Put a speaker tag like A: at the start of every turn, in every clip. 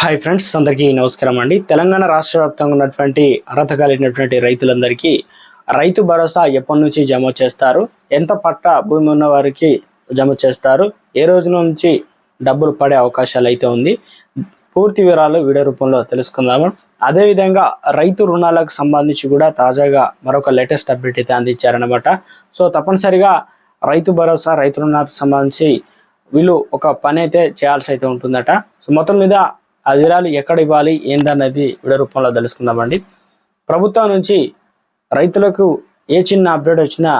A: Hi friends అందరికీ నమస్కారం అండి. తెలంగాణ రాష్ట్ర వ్యాప్తంగా ఉన్నటువంటి అర్హత కలిగినటువంటి రైతులందరికీ రైతు భరోసా ఎప్పటి నుంచి జమ చేస్తారు? ఎంత పట్ట భూమి ఉన్న వారికి జమ చేస్తారు? ఏ రోజు నుంచి డబ్బులు పడే అవకాశాలు అయితే ఉంది? పూర్తి వివరాలు వీడియో రూపంలో తెలుసుకుందాము. అదేవిధంగా రైతు రుణాలకు సంబంధించి కూడా తాజాగా మరొక లేటెస్ట్ అప్డేట్ అయితే అందించారనమాట సో తప్పనిసరిగా రైతు భరోసా రైతు రుణాలకు సంబంధించి వీళ్ళు ఒక పని అయితే చేయాల్సి అయితే ఉంటుందట. సో మొత్తం మీద ఆ వివరాలు ఎక్కడ ఇవ్వాలి ఏందన్నది వీడియో రూపంలో తెలుసుకుందామండి. ప్రభుత్వం నుంచి రైతులకు ఏ చిన్న అప్డేట్ వచ్చినా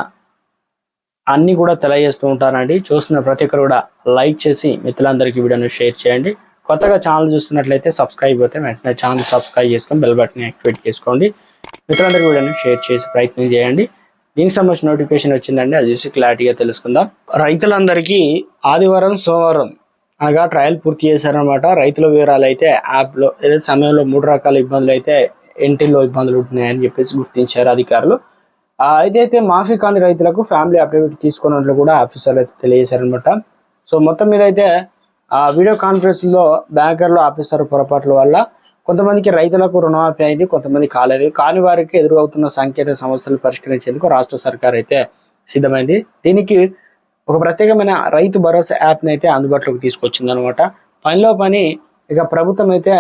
A: అన్ని కూడా తెలియజేస్తూ ఉంటానండి. చూస్తున్న ప్రతి ఒక్కరు కూడా లైక్ చేసి మిత్రులందరికీ వీడియోను షేర్ చేయండి. కొత్తగా ఛానల్ చూస్తున్నట్లయితే సబ్స్క్రైబ్ అయితే వెంటనే ఛానల్ సబ్స్క్రైబ్ చేసుకొని బెల్ బటన్ యాక్టివేట్ చేసుకోండి. మిత్రులందరికీ వీడియోను షేర్ చేసి ప్రయత్నం చేయండి. దీనికి సంబంధించిన నోటిఫికేషన్ వచ్చిందండి అది చూసి క్లారిటీగా తెలుసుకుందాం. రైతులందరికీ ఆదివారం సోమవారం అనగా ట్రయల్ పూర్తి చేశారనమాట రైతుల వివరాలు అయితే యాప్లో ఏదైతే సమయంలో మూడు రకాల ఇబ్బందులు అయితే ఎంట్రీలో ఇబ్బందులు ఉంటున్నాయని చెప్పేసి గుర్తించారు అధికారులు. ఇదైతే అయితే మాఫీ కాని రైతులకు ఫ్యామిలీ అఫిడవిట్ తీసుకున్నట్లు కూడా ఆఫీసర్లు అయితే తెలియజేశారనమాట సో మొత్తం మీద అయితే వీడియో కాన్ఫరెన్స్లో బ్యాంకర్లు ఆఫీసర్ పొరపాట్ల వల్ల కొంతమందికి రైతులకు రుణమాఫీ అయింది కొంతమంది కాలేదు. కాని వారికి ఎదురవుతున్న సాంకేతిక సమస్యలు పరిష్కరించేందుకు రాష్ట్ర సర్కార్ అయితే సిద్ధమైంది. దీనికి ఒక ప్రత్యేకమైన రైతు భరోసా యాప్ని అయితే అందుబాటులోకి తీసుకొచ్చింది అనమాట పనిలో పని ఇక ప్రభుత్వం అయితే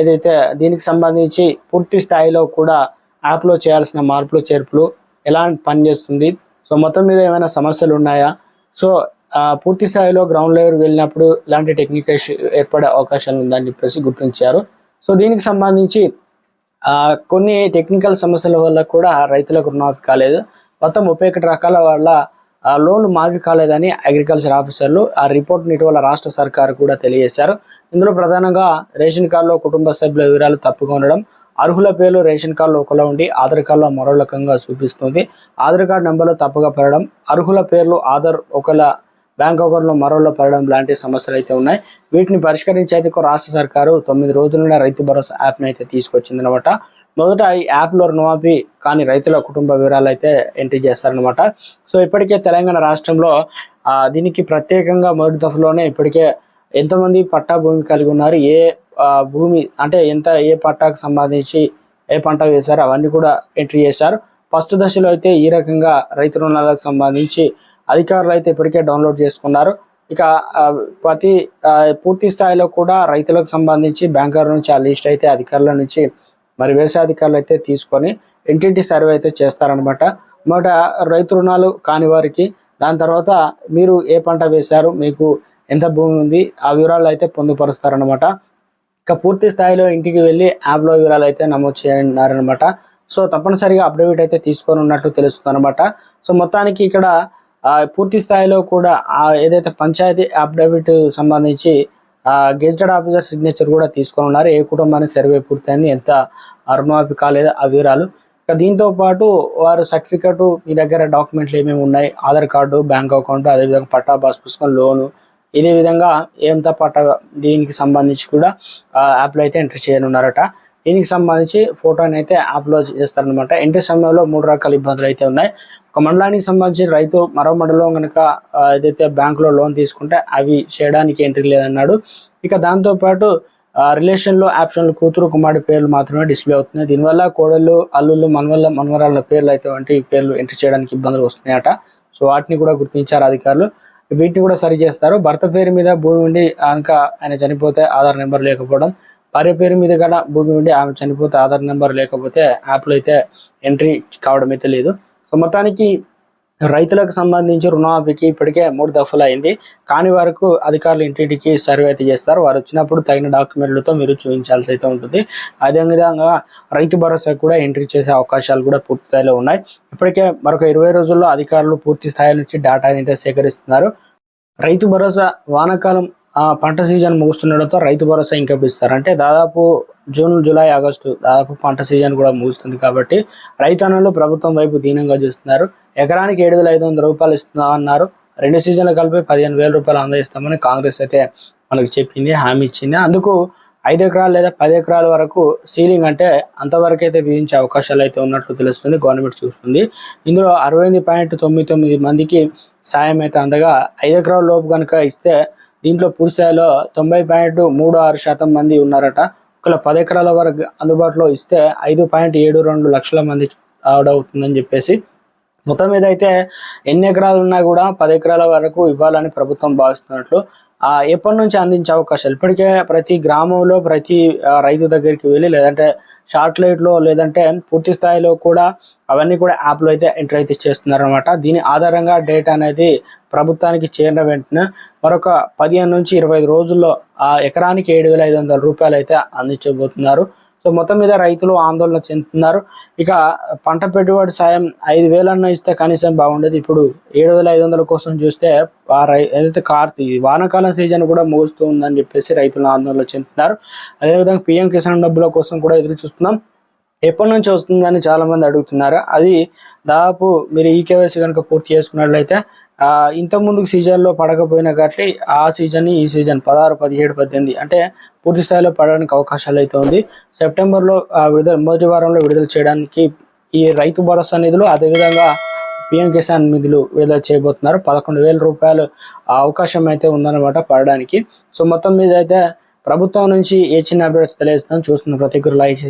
A: ఏదైతే దీనికి సంబంధించి పూర్తి స్థాయిలో కూడా యాప్లో చేయాల్సిన మార్పులు చేర్పులు ఎలా పనిచేస్తుంది సో మొత్తం మీద ఏమైనా సమస్యలు ఉన్నాయా? సో పూర్తి స్థాయిలో గ్రౌండ్ లెవెల్ వెళ్ళినప్పుడు ఇలాంటి టెక్నికల్ ఏర్పడే అవకాశాలు ఉందని చెప్పేసి గుర్తించారు. సో దీనికి సంబంధించి కొన్ని టెక్నికల్ సమస్యల వల్ల కూడా రైతులకు రుణమాఫీ కాలేదు. మొత్తం ముప్పై ఒకటి రకాల వల్ల లోన్లు మాఫీ కాలేదని అగ్రికల్చర్ ఆఫీసర్లు ఆ రిపోర్ట్ని ఇటీవల రాష్ట్ర సర్కారు కూడా తెలియజేశారు. ఇందులో ప్రధానంగా రేషన్ కార్డులో కుటుంబ సభ్యుల వివరాలు తప్పుగా ఉండడం అర్హుల పేర్లు రేషన్ కార్డులో ఒకలా ఉండి ఆధార్ కార్డులో మరో రకంగా చూపిస్తుంది. ఆధార్ కార్డు నెంబర్లు తప్పుగా పడడం అర్హుల పేర్లు ఆధార్ ఒకలా బ్యాంక్ అకౌంట్లో మరోలో పడడం లాంటి సమస్యలు అయితే ఉన్నాయి. వీటిని పరిష్కరించేందుకు రాష్ట్ర సర్కారు తొమ్మిది రోజులున్న రైతు భరోసా యాప్ని అయితే తీసుకొచ్చిందనమాట మొదట ఈ యాప్లో రుణమాఫీ కానీ రైతుల కుటుంబ వివరాలు అయితే ఎంట్రీ చేస్తారనమాట సో ఇప్పటికే తెలంగాణ రాష్ట్రంలో దీనికి ప్రత్యేకంగా మొదటి దఫలోనే ఇప్పటికే ఎంతమంది పట్టా భూమి కలిగి ఉన్నారు ఏ భూమి అంటే ఎంత ఏ పట్టాకు సంబంధించి ఏ పంట వేశారు అవన్నీ కూడా ఎంట్రీ చేశారు. ఫస్ట్ దశలో అయితే ఈ రకంగా రైతు రుణాలకు సంబంధించి అధికారులు అయితే ఇప్పటికే డౌన్లోడ్ చేసుకున్నారు. ఇక ప్రతి పూర్తి స్థాయిలో కూడా రైతులకు సంబంధించి బ్యాంకర్ నుంచి ఆ లిస్ట్ అయితే అధికారుల నుంచి మరి వ్యవసాయ అధికారులు అయితే తీసుకొని ఇంటింటి సర్వే అయితే చేస్తారనమాట మొదట రైతు రుణాలు కాని వారికి దాని తర్వాత మీరు ఏ పంట వేశారు మీకు ఎంత భూమి ఉంది ఆ వివరాలు అయితే పొందుపరుస్తారనమాట ఇక పూర్తి స్థాయిలో ఇంటికి వెళ్ళి యాప్లో వివరాలు అయితే నమోదు చేయన్నారనమాట సో తప్పనిసరిగా అప్డేట్ అయితే తీసుకొని ఉన్నట్లు తెలుస్తుంది అనమాట సో మొత్తానికి ఇక్కడ పూర్తి స్థాయిలో కూడా ఏదైతే పంచాయతీ అప్డేట్ సంబంధించి గెజిటెడ్ ఆఫీసర్ సిగ్నేచర్ కూడా తీసుకొని ఉన్నారు. ఏ కుటుంబానికి సర్వే పూర్తయింది ఎంత రుణమాఫీ కాలేదు ఆ వివరాలు ఇక దీంతో పాటు వారు సర్టిఫికెట్ మీ దగ్గర డాక్యుమెంట్లు ఏమేమి ఉన్నాయి ఆధార్ కార్డు బ్యాంక్ అకౌంట్ అదేవిధంగా పట్టా పాస్ పుస్తకం లోను ఇదే విధంగా ఎంత పట్టా దీనికి సంబంధించి కూడా యాప్లో అయితే ఎంటర్ చేయనున్నారట. దీనికి సంబంధించి ఫోటోని అయితే అప్లోడ్ చేస్తారనమాట ఎంట్రీ సమయంలో మూడు రకాల ఇబ్బందులు అయితే ఉన్నాయి. ఒక మండలానికి సంబంధించి రైతు మరో మండలం కనుక ఏదైతే బ్యాంకులో లోన్ తీసుకుంటే అవి చేయడానికి ఎంట్రీ లేదన్నాడు. ఇక దాంతోపాటు రిలేషన్లో ఆప్షన్లు కూతురు కుమారుడి పేర్లు మాత్రమే డిస్ప్లే అవుతున్నాయి. దీనివల్ల కోడళ్ళు అల్లుళ్ళు మనవల్ల మనవరాళ్ళ పేర్లు అయితే వంటి పేర్లు ఎంట్రీ చేయడానికి ఇబ్బందులు వస్తున్నాయట. సో వాటిని కూడా గుర్తించారు అధికారులు. వీటిని కూడా సరి చేస్తారు భర్త పేరు మీద భూమి ఉండి కనుక ఆయన చనిపోతే ఆధార్ నెంబర్ లేకపోవడం భార్య పేరు మీద కూడా భూమి ఉండి ఆమె చనిపోతే ఆధార్ నెంబర్ లేకపోతే యాప్లో అయితే ఎంట్రీ కావడం అయితే లేదు. సో మొత్తానికి రైతులకు సంబంధించి రుణమాఫీకి ఇప్పటికే మూడు దఫలు అయింది కాని వరకు అధికారులు ఇంటింటికి సర్వే అయితే చేస్తారు. వారు వచ్చినప్పుడు తగిన డాక్యుమెంట్లతో మీరు చూపించాల్సి అయితే ఉంటుంది. అదేవిధంగా రైతు భరోసా కూడా ఎంట్రీ చేసే అవకాశాలు కూడా పూర్తి స్థాయిలో ఉన్నాయి. ఇప్పటికే మరొక ఇరవై రోజుల్లో అధికారులు పూర్తి స్థాయి నుంచి డేటాని అయితే సేకరిస్తున్నారు. రైతు భరోసా వానాకాలం పంట సీజన్ ముగుస్తుండడంతో రైతు భరోసా ఇంకా ఇస్తారు అంటే దాదాపు జూన్ జూలై ఆగస్టు దాదాపు పంట సీజన్ కూడా ముగుస్తుంది కాబట్టి రైతన్నులు ప్రభుత్వం వైపు దీనంగా చూస్తున్నారు. ఎకరానికి ఏడు వేల ఐదు వందల రూపాయలు ఇస్తున్నామన్నారు. రెండు సీజన్లు కలిపి పదిహేను వేల రూపాయలు అందజేస్తామని కాంగ్రెస్ అయితే మనకు చెప్పింది హామీ ఇచ్చింది. అందుకు ఐదు ఎకరాలు లేదా పది ఎకరాల వరకు సీలింగ్ అంటే అంతవరకు అయితే విధించే అవకాశాలు అయితే ఉన్నట్లు తెలుస్తుంది గవర్నమెంట్ చూస్తుంది. ఇందులో అరవై ఎనిమిది పాయింట్ తొమ్మిది తొమ్మిది మందికి సాయం అయితే అందగా ఐదు ఎకరాల లోపు కనుక ఇస్తే దీంట్లో పూర్తి స్థాయిలో తొంభై పాయింట్ మూడు ఆరు శాతం మంది ఉన్నారట. ఒకవేళ పది ఎకరాల వరకు అందుబాటులో ఇస్తే ఐదు పాయింట్ ఏడు రెండు లక్షల మంది ఆడవుతుందని చెప్పేసి మొత్తం మీద అయితే ఎన్ని ఎకరాలు ఉన్నా కూడా పది ఎకరాల వరకు ఇవ్వాలని ప్రభుత్వం భావిస్తున్నట్లు ఆ ఎప్పటి నుంచి అందించే అవకాశాలు? ఇప్పటికే ప్రతి గ్రామంలో ప్రతి రైతు దగ్గరికి వెళ్ళి లేదంటే షార్ట్ లైట్లో లేదంటే పూర్తి స్థాయిలో కూడా అవన్నీ కూడా యాప్లో అయితే ఎంటర్ అయితే చేస్తున్నారనమాట దీని ఆధారంగా డేటా అనేది ప్రభుత్వానికి చేరిన వెంటనే మరొక పదిహేను నుంచి ఇరవై ఐదు రోజుల్లో ఆ ఎకరానికి ఏడు వేల ఐదు వందల రూపాయలు అయితే అందించబోతున్నారు. సో మొత్తం మీద రైతులు ఆందోళన చెందుతున్నారు. ఇక పంట పెట్టుబడి సాయం ఐదు వేలన్నా ఇస్తే కనీసం బాగుండేది. ఇప్పుడు ఏడు వేల ఐదు వందల కోసం చూస్తే ఏదైతే కార్తీ వానాకాలం సీజన్ కూడా ముగుస్తూ ఉందని చెప్పేసి రైతులు ఆందోళన చెందుతున్నారు. అదేవిధంగా పిఎం కిసాన్ డబ్బుల కోసం కూడా ఎదురు చూస్తున్నాం. ఎప్పటి నుంచి వస్తుందని చాలామంది అడుగుతున్నారు. అది దాదాపు మీరు ఈ కేవైసీ కనుక పూర్తి చేసుకున్నట్లయితే ఆ, ఇంత ముందుకు సీజన్లో పడకపోయినా కాబట్టి ఆ సీజన్ ఈ సీజన్ పదహారు పదిహేడు పద్దెనిమిది అంటే పూర్తి స్థాయిలో పడడానికి అవకాశాలు అయితే ఉంది. సెప్టెంబర్లో ఆ, విడుదల మొదటి వారంలో విడుదల చేయడానికి ఈ రైతు భరోసా నిధులు అదేవిధంగా పిఎం కిసాన్ నిధులు విడుదల చేయబోతున్నారు. పదకొండు వేల రూపాయలు ఆ అవకాశం అయితే ఉందన్నమాట పడడానికి. సో మొత్తం మీద అయితే ప్రభుత్వం నుంచి ఏ చిన్న అప్డేట్స్ తెలియజేస్తాను చూస్తున్న ప్రతి ఒక్కరు లైక్ చేసి